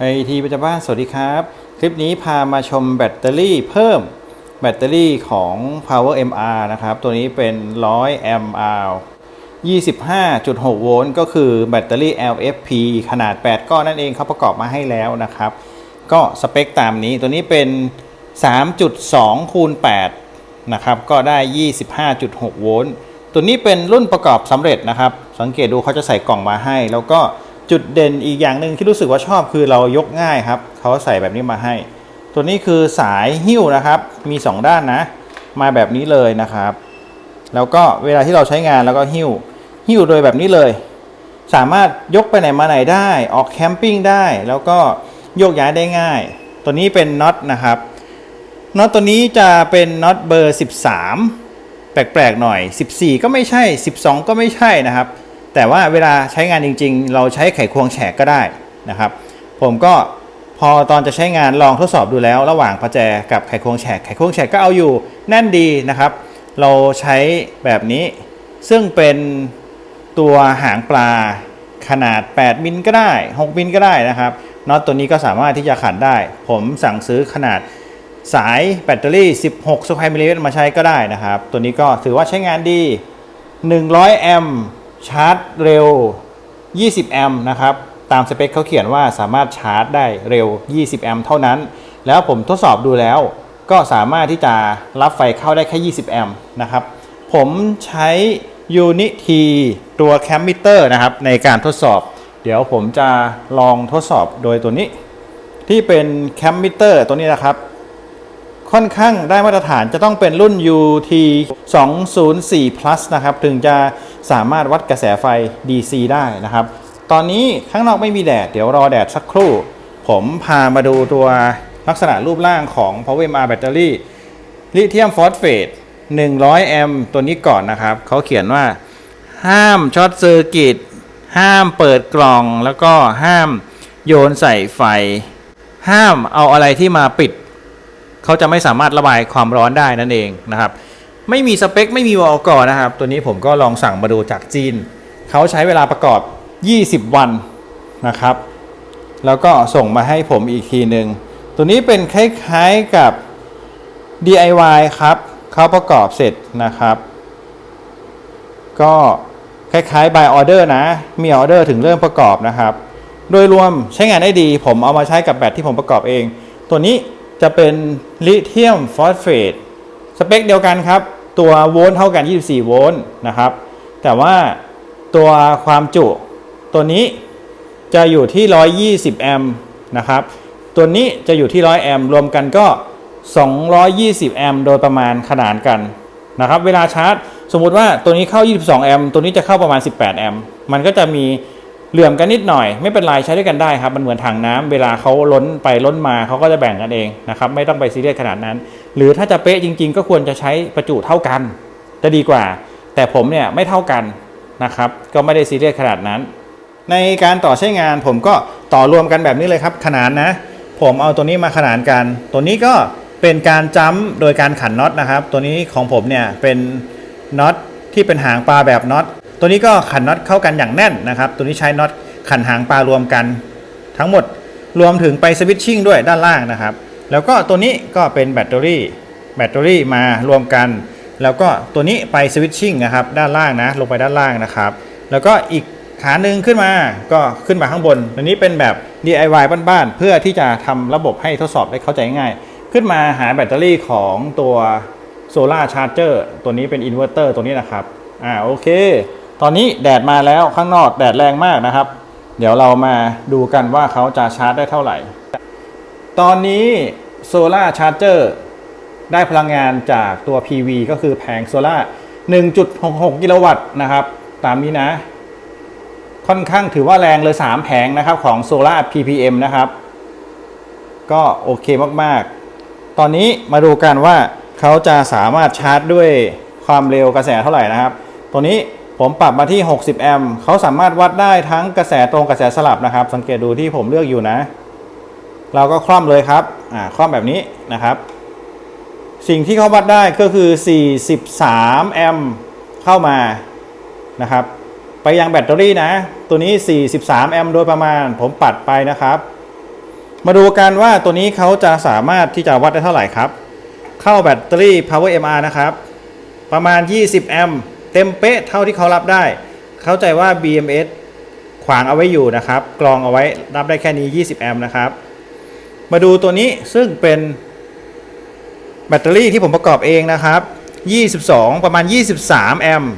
ไอทีประจำบ้านสวัสดีครับ คลิปนี้พามาชมแบตเตอรี่เพิ่มแบตเตอรี่ของ Power MR นะครับ ตัวนี้เป็น 100 แอมป์ hour 25.6 โวลต์ก็คือแบตเตอรี่ LFP ขนาด 8 ก้อนนั่นเองเขาประกอบมาให้แล้วนะครับ ก็สเปคตามนี้ตัวนี้เป็น 3.2 คูณ 8 นะครับ ก็ได้ 25.6 โวลต์ตัวนี้เป็นรุ่นประกอบสำเร็จนะครับ สังเกตดูเขาจะใส่กล่องมาให้ แล้วก็ จุดเด่นอีกอย่างหนึ่งที่รู้สึกว่าชอบคือเรายกง่ายครับเขาใส่แบบนี้มาให้ ตัวนี้คือสายหิ้วนะครับมี 2 ด้านนะ มาแบบนี้เลยนะครับ แล้วก็เวลาที่เราใช้งานแล้วก็หิ้วหิ้วโดยแบบนี้เลย สามารถยกไปไหนมาไหนได้ ออกแคมปิ้งได้ แล้วก็โยกย้ายได้ง่าย ตัวนี้เป็นน็อตนะครับน็อตตัวนี้จะเป็นน็อตเบอร์ 13 แปลกๆหน่อย 14 ก็ไม่ใช่ 12 ก็ไม่ใช่นะครับ แต่ว่าเวลาใช้งานจริง ๆ เราใช้ไขควงแฉกก็ได้นะครับ ผมก็พอตอนจะใช้งานลองทดสอบดูแล้ว ระหว่างประแจกับไขควงแฉกไขควงแฉกก็เอาอยู่แน่นดีนะครับ เราใช้แบบนี้ ซึ่งเป็นตัวหางปลาขนาด 8 มิลก็ได้ 6 มิลก็ได้นะครับน็อตตัวนี้ก็สามารถที่จะขันได้ ผมสั่งซื้อขนาดสายแบตเตอรี่ 16สควอมิลลิเมตรมาใช้ก็ได้นะครับ ตัวนี้ก็ถือว่าใช้งานดี 100 แอมป์ ชาร์จเร็ว 20 แอมป์นะครับ ตามสเปคเขาเขียนว่าสามารถชาร์จได้เร็ว 20 แอมป์เท่านั้น แล้วผมทดสอบดูแล้ว ก็สามารถที่จะรับไฟเข้าได้แค่ 20 แอมป์นะครับ ผมใช้ Unity ตัวแคมมิเตอร์นะครับ ในการทดสอบ เดี๋ยวผมจะลองทดสอบโดยตัวนี้ ที่เป็นแคมมิเตอร์ตัวนี้นะครับ ค่อนข้างได้มาตรฐานจะต้องเป็นรุ่น UT 204 plus นะครับ ถึงจะ สามารถวัดกระแสไฟ DC ได้นะครับ ตอนนี้ข้างนอกไม่มีแดด เดี๋ยวรอแดดสักครู่ ผมพามาดูตัวลักษณะรูปร่างของ Power MR Battery ลิเธียมฟอสเฟต100 แอมป์ตัวนี้ก่อนนะครับ เขาเขียนว่า ห้ามช็อตเซอร์กิตห้ามเปิดกล่องแล้วก็ห้ามโยนใส่ไฟ ห้ามเอาอะไรที่มาปิด เขาจะไม่สามารถระบายความร้อนได้นั่นเองนะครับ ไม่มีสเปค ไม่มีวอลกอนะครับ ตัวนี้ผมก็ลองสั่งมาดูจากจีน เขาใช้เวลาประกอบ 20 วันนะครับ แล้วก็ส่งมาให้ผมอีกทีหนึ่งตัวนี้เป็นคล้ายๆกับ DIY ครับ เขาประกอบเสร็จนะครับ ก็คล้ายๆ by order นะ มีออเดอร์ถึงเริ่มประกอบนะครับ โดยรวมใช้งานได้ดี ผมเอามาใช้กับแบตที่ผมประกอบเอง ตัวนี้จะเป็นลิเธียมฟอสเฟตสเปคเดียวกันครับ ตัวโวลต์เท่ากัน 24 โวลต์นะครับ แต่ว่าตัวความจุตัวนี้จะอยู่ที่ 120 แอมป์นะครับ ตัวนี้จะอยู่ที่ 100 แอมป์รวมกันก็ 220 แอมป์โดยประมาณขนานกันนะครับ เวลาชาร์จ สมมุติว่าตัวนี้เข้า 22 แอมป์ตัวนี้จะเข้าประมาณ 18 แอมป์มันก็จะมีเหลื่อมกันนิดหน่อย ไม่เป็นไรใช้ด้วยกันได้ครับ มันเหมือนถังน้ำเวลาเขาล้นไปล้นมาเขาก็จะแบ่งกันเองนะครับ ไม่ต้องไปซีเรียสขนาดนั้น หรือถ้าจะเป๊ะจริง ๆ ก็ควรจะใช้ประจุเท่ากัน จะดีกว่า แต่ผมเนี่ยไม่เท่ากันนะครับ ก็ไม่ได้ซีเรียสขนาดนั้น ในการต่อใช้งานผมก็ต่อรวมกันแบบนี้เลยครับ ขนานนะ ผมเอาตัวนี้มาขนานกัน ตัวนี้ก็เป็นการจ้ำโดยการขันน็อตนะครับ ตัวนี้ของผมเนี่ยเป็นน็อตที่เป็นหางปลาแบบน็อต ตัวนี้ก็ขันน็อตเข้ากันอย่างแน่นนะครับ ตัวนี้ใช้น็อตขันหางปลารวมกัน ทั้งหมดรวมถึงไปสวิตชิ่งด้วยด้านล่างนะครับ แล้วก็ตัวนี้ก็เป็นแบตเตอรี่แบตเตอรี่มารวมกัน แล้วก็ตัวนี้ไปสวิตชิ่งนะครับด้านล่างนะลงไปด้านล่างนะครับ แล้วก็อีกขาหนึ่งขึ้นมาก็ขึ้นมาข้างบนตัวนี้เป็นแบบ DIY บ้านๆเพื่อที่จะทำระบบให้ทดสอบได้เข้าใจง่าย ขึ้นมาหาแบตเตอรี่ของตัวโซลาร์ชาร์เจอร์ตัวนี้เป็นอินเวอร์เตอร์ตัวนี้นะครับอ่าโอเค ตอนนี้แดดมาแล้วข้างนอกแดดแรงมากนะครับ เดี๋ยวเรามาดูกันว่าเขาจะชาร์จได้เท่าไหร่ ตอนนี้โซลาร์ชาร์เจอร์ได้พลังงานจากตัว PV ก็คือแผงโซลา1.66 กิโลวัตต์นะครับ ตามนี้นะ ค่อนข้างถือว่าแรงเลย 3 แผงนะครับของ Solar PPM นะครับ ก็โอเคมาก ๆ ตอนนี้มาดูกันว่าเขาจะสามารถชาร์จด้วยความเร็วกระแสเท่าไหร่นะครับ ตัวนี้ผมปรับมาที่ 60 แอมป์เขาสามารถวัดได้ทั้งกระแสตรงกระแสสลับนะครับ สังเกตดูที่ผมเลือกอยู่นะ เราก็คล่อมเลยครับอ่าคล่อมแบบนี้นะครับ สิ่งที่เขาวัดได้ก็คือ 43 แอมป์เข้ามานะครับ ไปยังแบตเตอรี่นะ ตัวนี้ 43 แอมป์โดยประมาณผมปัดไปนะครับ มาดูกันว่าตัวนี้เขาจะสามารถที่จะวัดได้เท่าไหร่ครับ เข้าแบตเตอรี่ Power MR นะครับ ประมาณ 20 แอมป์เต็มเป๊ะเท่าที่เขารับได้ เข้าใจว่า BMS ขวางเอาไว้อยู่นะครับ กรองเอาไว้รับได้แค่นี้ 20 แอมป์นะครับ มาดูตัวนี้ซึ่งเป็นแบตเตอรี่ที่ผมประกอบเองนะครับ 22 ประมาณ 23 แอมป์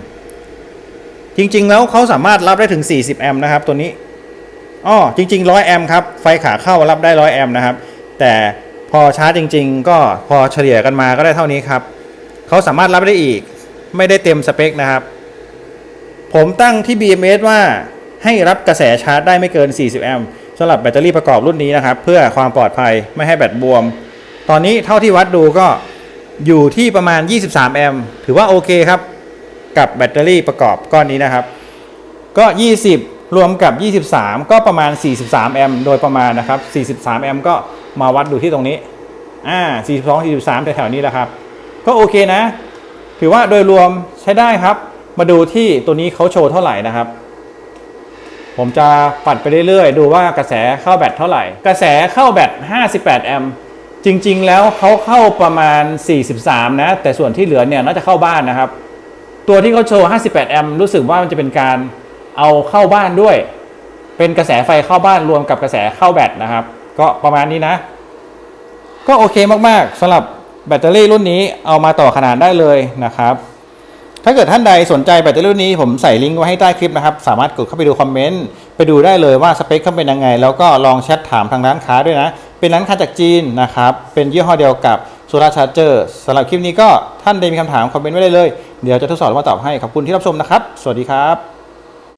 จริง ๆ แล้วเขาสามารถรับได้ถึง 40 แอมป์นะครับ ตัวนี้อ้อจริง ๆ 100 แอมป์ครับ ไฟขาเข้ารับได้ 100 แอมป์นะครับ แต่พอชาร์จจริง ๆ ก็พอเฉลี่ยกันมาก็ได้เท่านี้ครับเขาสามารถรับได้อีก ไม่ได้เต็มสเปคนะครับ ผมตั้งที่ BMS ว่าให้รับกระแสชาร์จได้ไม่เกิน 40 แอมป์ สำหรับแบตเตอรี่ประกอบรุ่นนี้นะครับ เพื่อความปลอดภัยไม่ให้แบตบวม ตอนนี้เท่าที่วัดดูก็อยู่ที่ประมาณ 23 แอมป์ถือว่าโอเคครับ กับแบตเตอรี่ประกอบก้อนนี้นะครับ ก็ 20 รวมกับ 23 ก็ประมาณ 43 แอมป์โดยประมาณนะครับ 43 แอมป์ก็มาวัดดูที่ตรงนี้อ่า42 43แถวๆนี้แหละครับ ก็โอเคนะ ถือว่าโดยรวมใช้ได้ครับ มาดูที่ตัวนี้เขาโชว์เท่าไหร่นะครับ ผมจะปัดไปเรื่อยๆ ดูว่ากระแสเข้าแบตเท่าไหร่ กระแสเข้าแบต 58 แอมป์จริงๆ แล้วเขาเข้าประมาณ 43 นะ แต่ส่วนที่เหลือเนี่ยน่าจะเข้าบ้านนะครับ ตัวที่เขาโชว์ 58 แอมป์รู้สึกว่ามันจะเป็นการเอาเข้าบ้านด้วย เป็นกระแสไฟเข้าบ้านรวมกับกระแสเข้าแบตนะครับ ก็ประมาณนี้นะ ก็โอเคมากๆสำหรับแบตเตอรี่รุ่นนี้เอามาต่อขนาดได้เลยนะครับ ถ้าเกิดท่านใดสนใจแบตเตอรี่รุ่นนี้ผมใส่ลิงก์ไว้ให้ใต้คลิปนะครับ สามารถกดเข้าไปดูคอมเมนต์ ไปดูได้เลยว่าสเปคเขาเป็นยังไง แล้วก็ลองแชทถามทางร้านค้าด้วยนะ เป็นร้านค้าจากจีนนะครับ เป็นยี่ห้อเดียวกับโซลาร์ชาร์เจอร์สำหรับคลิปนี้ก็ท่านใดมีคำถามคอมเมนต์ไว้ได้เลย เดี๋ยวจะทดสอบแล้วมาตอบให้ขอบคุณที่รับชมนะครับ สวัสดีครับ